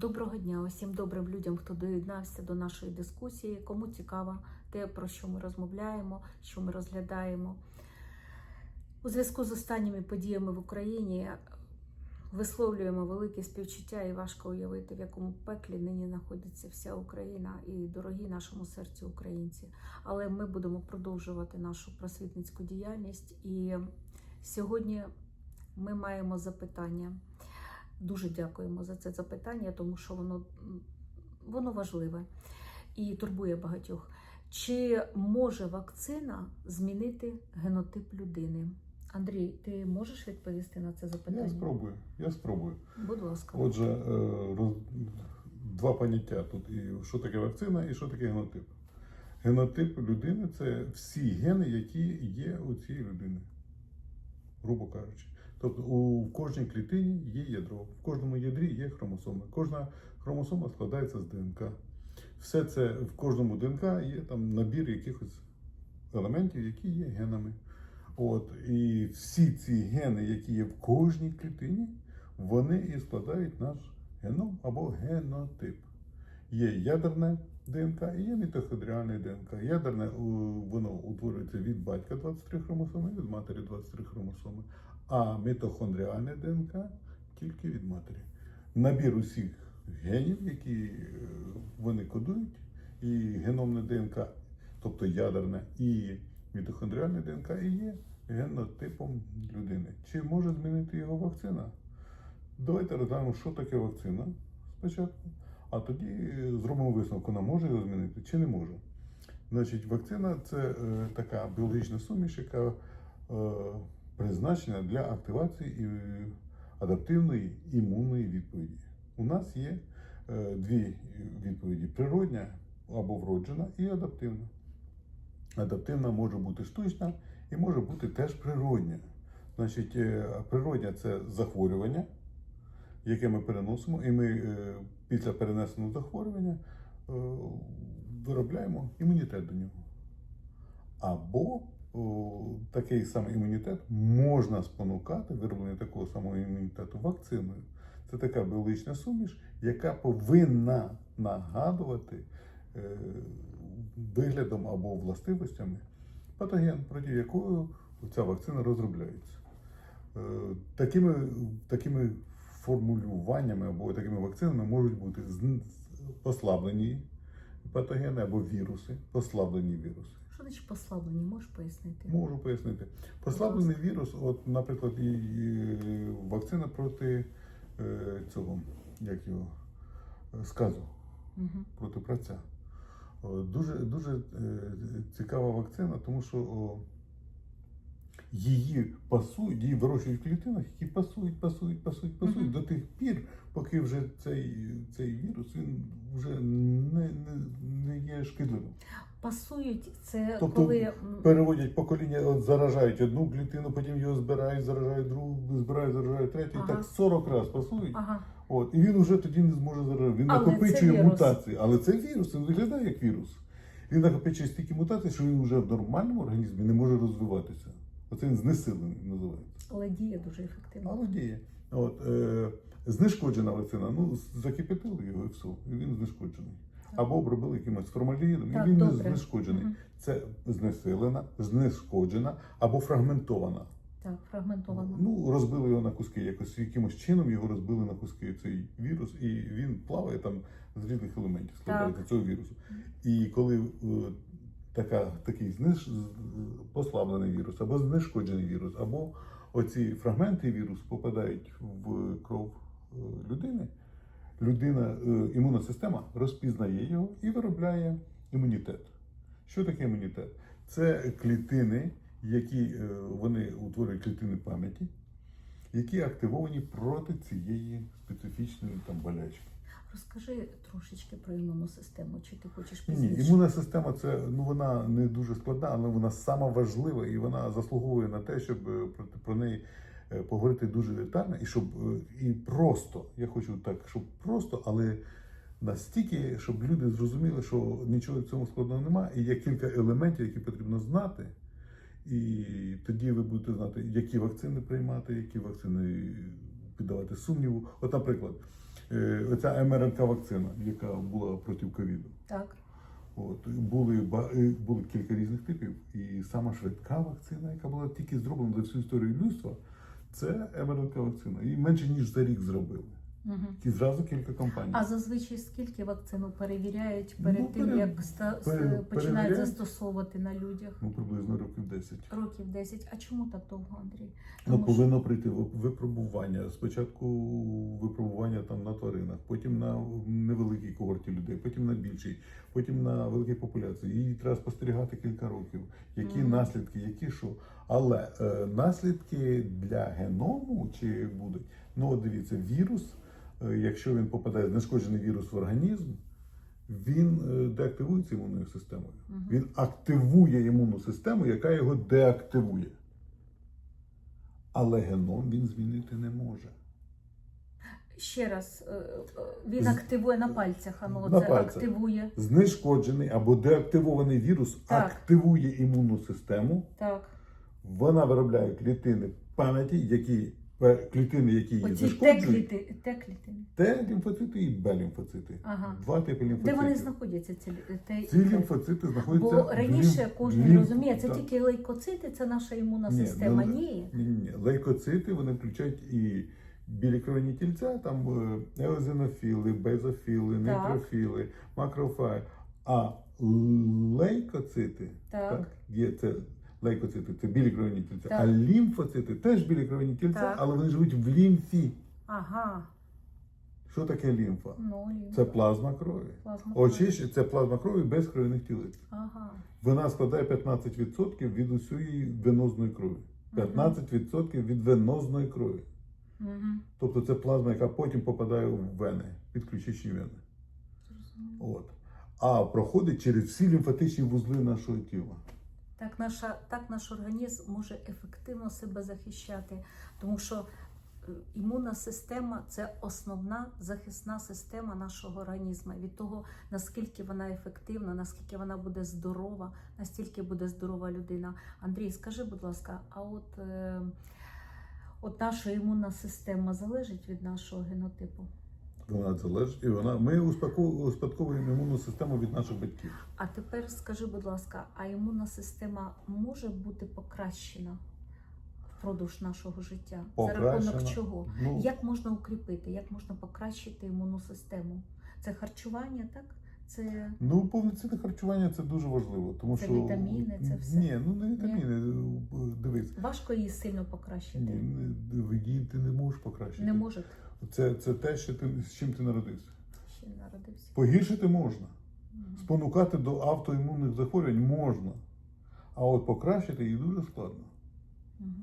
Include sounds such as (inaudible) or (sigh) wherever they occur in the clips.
Доброго дня усім добрим людям, хто доєднався до нашої дискусії. Кому цікаво те, про що ми розмовляємо, що ми розглядаємо. У зв'язку з останніми подіями в Україні висловлюємо велике співчуття і важко уявити, в якому пеклі нині знаходиться вся Україна і дорогі нашому серцю українці. Але ми будемо продовжувати нашу просвітницьку діяльність. І сьогодні ми маємо запитання. Дуже дякуємо за це запитання, тому що воно, воно важливе і турбує багатьох. Чи може вакцина змінити генотип людини? Андрій, ти можеш відповісти на це запитання? Я спробую, я спробую. Будь ласка. Отже, е, роз... два поняття тут: і що таке вакцина, і що таке генотип. Генотип людини це всі гени, які є у цієї людини, грубо кажучи. Тобто у кожній клітині є ядро, в кожному ядрі є хромосоми. Кожна хромосома складається з ДНК. Все це в кожному ДНК є там набір якихось елементів, які є генами. От, і всі ці гени, які є в кожній клітині, вони і складають наш геном або генотип. Є ядерне ДНК і є мітохондріальне ДНК. Ядерне воно утворюється від батька 23 хромосоми, від матері 23 хромосоми, а мітохондріальне ДНК тільки від матері. Набір усіх генів, які е, вони кодують, і геномне ДНК, тобто ядерне і мітохондріальне ДНК, і є генотипом людини. Чи може змінити його вакцина? Давайте розглянемо, що таке вакцина спочатку, а тоді е, зробимо висновок, вона може його змінити чи не може. Значить, вакцина це е, така біологічна суміш, яка е, призначена для активації адаптивної імунної відповіді. У нас є е, дві відповіді: природня або вроджена і адаптивна. Адаптивна може бути штучна і може бути теж природня. Значить, е, природня це захворювання, яке ми переносимо, і ми е, після перенесеного захворювання виробляємо імунітет до нього. Або такий самий імунітет можна спонукати вироблення такого самого імунітету вакциною. Це така біологічна суміш, яка повинна нагадувати е, виглядом або властивостями патоген, проти якого ця вакцина розробляється. Е, Такими, такими формулюваннями або такими вакцинами можуть бути послаблені патогени або віруси, послаблені віруси. Що значить послаблені? Можеш пояснити? Можу пояснити. Послаблений вірус, от, наприклад, і, і вакцина проти е, цього, як його, сказу, Угу. проти праця. Дуже, дуже е, цікава вакцина, тому що о, її пасують, її вирощують в клітинах, які пасують, пасують, пасують, пасують Мгм. до тих пір, поки вже цей, цей вірус він вже не, не, не є шкідливим. Пасують це Тобто коли переводять покоління, от заражають одну клітину, потім його збирають, заражають другу, збирають, заражають третю, і так 40 разів пасують. ага. От, і він вже тоді не зможе заражати. Він Але накопичує мутації. Але це вірус, він виглядає як вірус. Він накопичує стільки мутацій, що він вже в нормальному організмі не може розвиватися. Оце він знесилений називається. але діє дуже ефективно. Але діє. От, е, знешкоджена вакцина, ну, закипятили його і все, і він знешкоджений. Або обробили якимось формальдегідом, Так, і він не добре. знешкоджений. Мгм. Це знесилена, знешкоджена або фрагментована. Так, фрагментовано. Ну, розбили його на куски. Якось якимось чином його розбили на куски цей вірус, і він плаває там з різних елементів, складається цього вірусу. І коли е, така, такий зниж, послаблений вірус, або знешкоджений вірус, або оці фрагменти вірусу попадають в кров е, людини, людина, е, імунна система розпізнає його і виробляє імунітет. Що таке імунітет? Це клітини, які е, вони утворюють клітини пам'яті, які активовані проти цієї специфічної там болячки. Розкажи трошечки про імунну систему, чи ти хочеш Ні, ні, імунна система це ну вона не дуже складна, але вона сама важлива і вона заслуговує на те, щоб е, про, про неї е, поговорити дуже детально і щоб е, і просто. Я хочу так, щоб просто, але настільки, щоб люди зрозуміли, що нічого в цьому складного немає, і є кілька елементів, які потрібно знати. І тоді ви будете знати, які вакцини приймати, які вакцини піддавати сумніву. От, наприклад, оця МРНК вакцина, яка була проти ковіду. Так. От були е, було кілька різних типів, і сама швидка вакцина, яка була тільки зроблена за всю історію людства, це МРНК вакцина. І менше ніж за рік зробили. Угу. І зразу кілька компаній. А зазвичай скільки вакцину перевіряють перед Ну, тим, пере- як ста- пере- починають застосовувати на людях? Ну, приблизно років 10. Років 10. А чому так довго, Андрій? Ну, Тому що- повинно прийти ви- випробування. Спочатку випробування там на тваринах, потім на невеликій когорті людей, потім на більшій, потім на великій популяції. Її треба спостерігати кілька років. Які Мгм. наслідки, які що. Але е, наслідки для геному чи будуть? Ну, от дивіться, вірус, якщо він попадає, знешкоджений вірус в організм, він е, деактивується імунною системою. Мгм. Він активує імунну систему, яка його деактивує. Але геном він змінити не може. Ще раз, е, е, він активує на пальцях, ано На це пальцях. активує. Знешкоджений або деактивований вірус Так. активує імунну систему. Так. Вона виробляє клітини пам'яті, які е, клітини, які її Оці знешкоджують. Т-кліти, Т-клітини. Т-лімфоцити і Б-лімфоцити. Ага. Два типи Де лімфоцитів. вони знаходяться? Ці, Т- Ці лімфоцити знаходяться Бо в раніше кожен лімф- розуміє, це так. тільки лейкоцити, це наша імунна Ні, система. ну, Ні. Ні, ні, ні. Лейкоцити вони включають і білі кровні тільця, там е, еозинофіли, базофіли, нейтрофіли, макрофаги. А лейкоцити, Так. є це лейкоцити, це білі кровні тільця. Так. А лімфоцити теж білі кровні тільця, Так. але вони живуть в лімфі. Ага. Що таке лімфа? Ну, лімфа. Це плазма крові. Плазма крові. Очищ це плазма крові без кров'яних тілиць. Ага. Вона складає 15% від усієї венозної крові. 15% від венозної крові. Угу. Тобто це плазма, яка потім попадає в вени, підключичні вени. От. А проходить через всі лімфатичні вузли нашого тіла. Так, наша, так наш організм може ефективно себе захищати, тому що е, імунна система це основна захисна система нашого організму. Від того, наскільки вона ефективна, наскільки вона буде здорова, настільки буде здорова людина. Андрій, скажи, будь ласка, а от, е, от наша імунна система залежить від нашого генотипу? Вона залежить, і вона ми успадковуємо імунну систему від наших батьків. А тепер скажи, будь ласка, а імунна система може бути покращена впродовж нашого життя? За рахунок чого? Ну, Як можна укріпити, як можна покращити імунну систему? Це харчування, так? Це ну повноцінне харчування це дуже важливо, тому Це що вітаміни, це все? Ні, ну не вітаміни. Дивись, важко її сильно покращити. ні, її ти не можеш покращити. Не може Це, це те, що ти з чим ти народився. ще народився. Погіршити можна. Мгм. Спонукати до автоімунних захворювань можна, а от покращити її дуже складно. Мгм.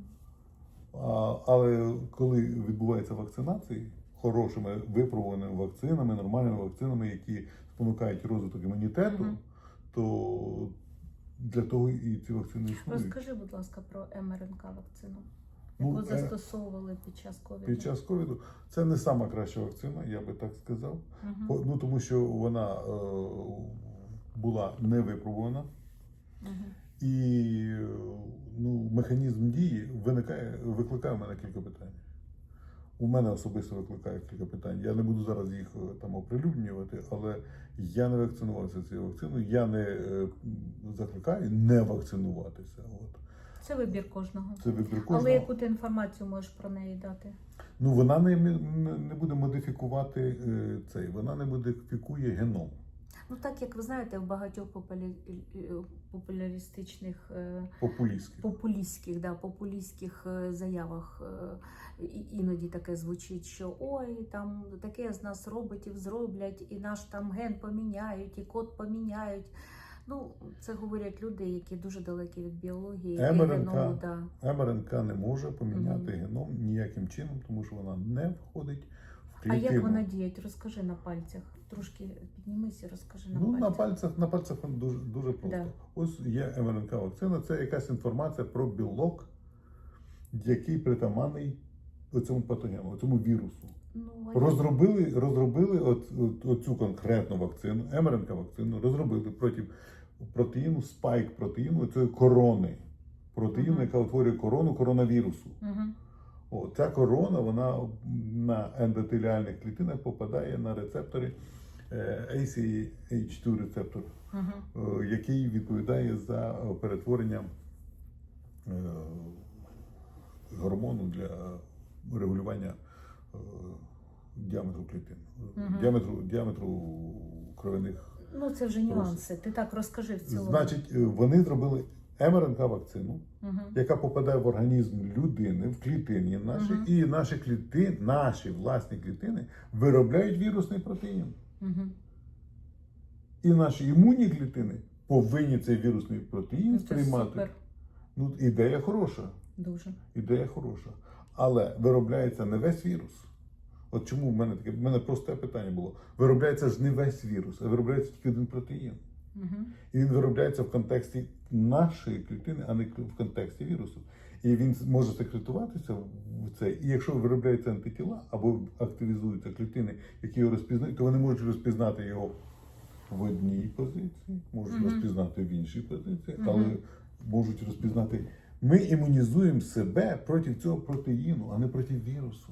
А, але коли відбувається вакцинація хорошими випробуваними вакцинами, нормальними вакцинами, які спонукають розвиток імунітету, Мгм. то для того і ці вакцини існують. Розкажи, будь ласка, про МРНК вакцину, Ну, яку е, застосовували під час ковіду. Під час ковіду це не сама краща вакцина, я би так сказав. По- Ну тому що вона е, була не випробувана. Мгм. І ну, механізм дії виникає, викликає в мене кілька питань. У мене особисто викликає кілька питань. Я не буду зараз їх е, там оприлюднювати, але я не вакцинувався цією вакциною. Я не е, закликаю не вакцинуватися. От. Це вибір кожного. Це вибір кожного. Але яку ти інформацію можеш про неї дати? Ну вона не, не, буде модифікувати е, цей, вона не модифікує геном. Ну так як ви знаєте, в багатьох популі... е, популярістичних е, популістських, да, популістських е, заявах е, іноді таке звучить, що ой, там таке з нас роботів зроблять, і наш там ген поміняють, і код поміняють. Ну, це говорять люди, які дуже далекі від біології МРНК. геному. Да. МРНК не може поміняти Мгм. геном ніяким чином, тому що вона не входить в А як вона діє? Розкажи на пальцях. Трошки піднімись і розкажи на Ну, пальцях. на пальцях, на пальцях дуже, дуже просто. Да. Ось є МРНК вакцина, це якась інформація про білок, який притаманний цьому патогену, цьому вірусу. Ну. Розробили, розробили от, от, оцю конкретну вакцину, МРНК вакцину, розробили проти протеїну, спайк протеїну, цієї корони. Протеїну, Мгм. яка утворює корону коронавірусу. Мгм. О, ця корона вона на ендотеліальних клітинах попадає на рецептори е, ACH2 рецептор, Угу. е, який відповідає за е, перетворення гормону для регулювання діаметру клітин, е, Мгм. діаметру, діаметру кровяних. Ну, це вже нюанси. Ти так розкажи в цілому. Значить, е, вони зробили МРНК вакцину, Угу. яка попадає в організм людини, в клітині наші, Мгм. і наші клітини, наші власні клітини виробляють вірусний протеїн. Угу. І наші імунні клітини повинні цей вірусний протеїн Ну, Це сприймати. супер. Ну, ідея хороша. Дуже. Ідея хороша. Але виробляється не весь вірус. От чому в мене таке? В мене просте питання було. Виробляється ж не весь вірус, а виробляється тільки один протеїн. Угу. І він виробляється в контексті нашої клітини, а не в контексті вірусу. І він може секретуватися в це. І якщо виробляються антитіла або активізуються клітини, які його розпізнають, то вони можуть розпізнати його в одній позиції, можуть Мгм. розпізнати в іншій позиції, але можуть розпізнати. Ми імунізуємо себе проти цього протеїну, а не проти вірусу.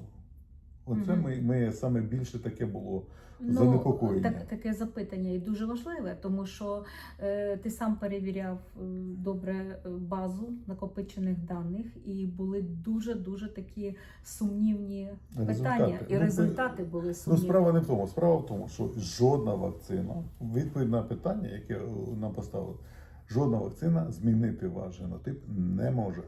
Оце Мгм. ми, ми саме більше таке було Ну, занепокоєння. так, таке запитання і дуже важливе, тому що е, ти сам перевіряв е, добре е, базу накопичених даних, і були дуже дуже такі сумнівні питання, і Ну, результати були Ну, справа не в тому. Справа в тому, що жодна вакцина, відповідь на питання, яке е, нам поставили, жодна вакцина змінити ваш генотип не може.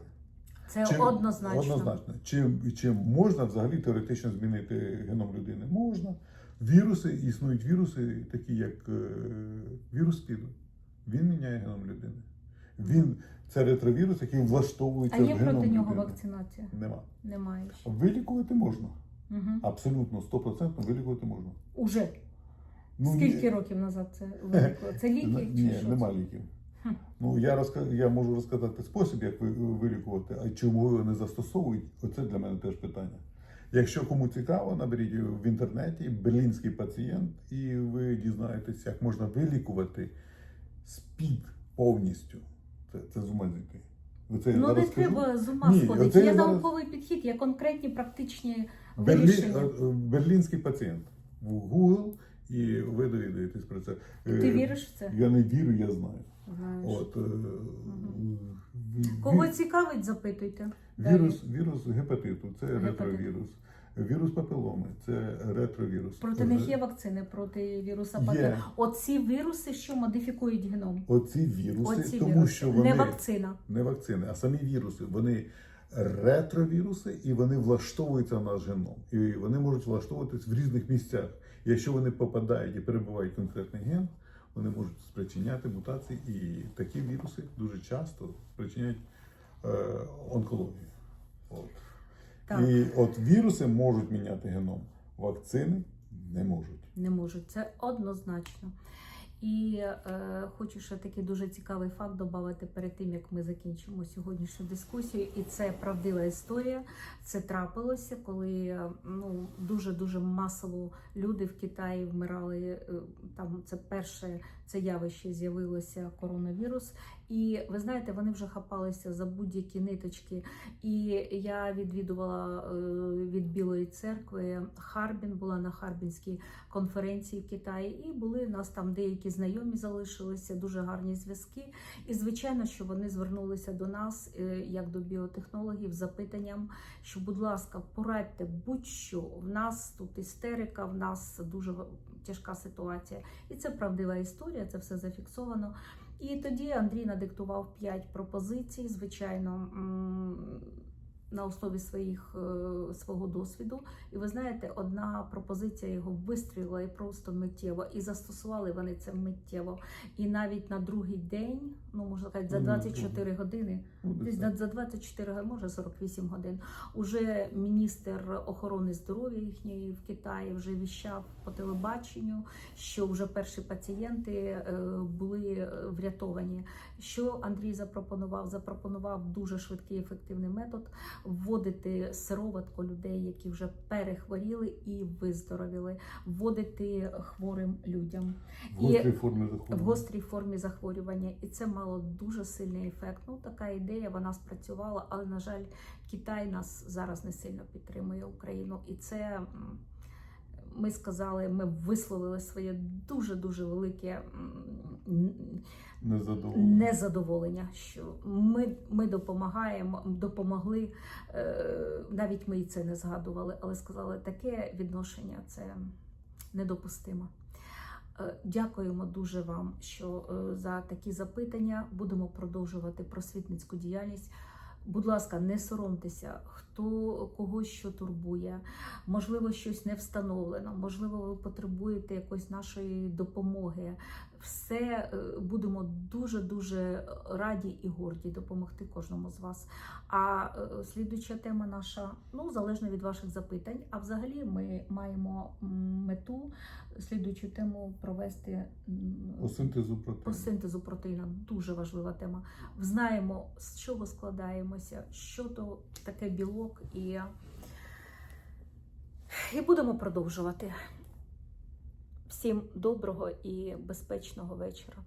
Це Чи- однозначно. Однозначно. Чи, чи можна взагалі теоретично змінити геном людини? Можна. Віруси, існують віруси, такі як е, вірус СПІДу. Він міняє геном людини. Він це ретровірус, який влаштовується А в є геном проти нього людини. вакцинація? Нема. Немає. ще. Вилікувати можна. Угу. Абсолютно 100% вилікувати можна. Уже Ну, скільки ні- років назад це (laughs) виникло? Це ліки? Н- чи Ні, що нема ліків. Ну я розка... я можу розказати спосіб, як ви вилікувати, а чому його не застосовують, оце для мене теж питання. Якщо кому цікаво, наберіть в інтернеті берлінський пацієнт, і ви дізнаєтесь, як можна вилікувати СПІД повністю. Це, це з ума зійти. Оце Ну не треба з ума сходити. Є я зараз- підхід, є конкретні практичні Берлі... вирішення. е, е, Берлінський пацієнт в Google, і ви довідаєтесь про це. Ти Е, віриш в це? Я не вірю, я знаю. Знаєш. От, е, ві- Кого цікавить, запитуйте. вірус, вірус гепатиту це Гепатит. ретровірус. Вірус папіломи це ретровірус. Проти них є вакцини проти віруса папіломи. Оці віруси, що модифікують геном. Оці віруси, Оці тому віруси. що вони не вакцина. не вакцини, а самі віруси. Вони ретровіруси і вони влаштовуються в наш геном. І вони можуть влаштовуватись в різних місцях. Якщо вони попадають і перебувають конкретний ген, вони можуть спричиняти мутації. І такі віруси дуже часто спричиняють е, онкологію. От. Так. І от віруси можуть міняти геном, вакцини не можуть. Не можуть. Це однозначно. І е, хочу ще такий дуже цікавий факт додати перед тим, як ми закінчимо сьогоднішню дискусію. І це правдива історія. Це трапилося, коли ну дуже дуже масово люди в Китаї вмирали. е, Там це перше це явище з'явилося коронавірус. І ви знаєте, вони вже хапалися за будь-які ниточки. І я відвідувала е, від Білої церкви Харбін, була на Харбінській конференції в Китаї, і були у нас там деякі знайомі залишилися, дуже гарні зв'язки. І звичайно, що вони звернулися до нас, е, як до біотехнологів, з запитанням, що, будь ласка, порадьте будь-що. В нас тут істерика, в нас дуже тяжка ситуація. І це правдива історія, це все зафіксовано. І тоді Андрій надиктував п'ять пропозицій, звичайно, на основі своїх е, свого досвіду. І ви знаєте, одна пропозиція його вистрілила і просто миттєво, і застосували вони це миттєво. І навіть на другий день, ну можна сказати, за Ну, 24 години, Ну, десь десь так. на- за 24 години, може 48 годин. Уже міністр охорони здоров'я їхньої в Китаї вже віщав по телебаченню, що вже перші пацієнти е, були е, врятовані. Що Андрій запропонував? Запропонував дуже швидкий ефективний метод. вводити сироватку людей, які вже перехворіли і виздоровіли, вводити хворим людям В гострій формі захворювання. в гострій формі захворювання, і це мало дуже сильний ефект. Ну така ідея вона спрацювала, але на жаль, Китай нас зараз не сильно підтримує Україну, і це. Ми сказали, ми висловили своє дуже дуже велике Незадоволення. незадоволення, що ми, ми допомагаємо, допомогли. е, Навіть ми і це не згадували, але сказали, таке відношення це недопустимо. Е, Дякуємо дуже вам, що е, за такі запитання будемо продовжувати просвітницьку діяльність. Будь ласка, не соромтеся, хто когось що турбує, можливо, щось не встановлено, можливо, ви потребуєте якоїсь нашої допомоги. Все е, будемо дуже дуже раді і горді допомогти кожному з вас. А е, слідуюча тема наша, ну залежно від ваших запитань. А взагалі ми маємо мету слідуючу тему провести По синтезу по синтезу протеїна дуже важлива тема. Знаємо, з чого складаємося, що то таке білок, і, і будемо продовжувати. Всім доброго і безпечного вечора.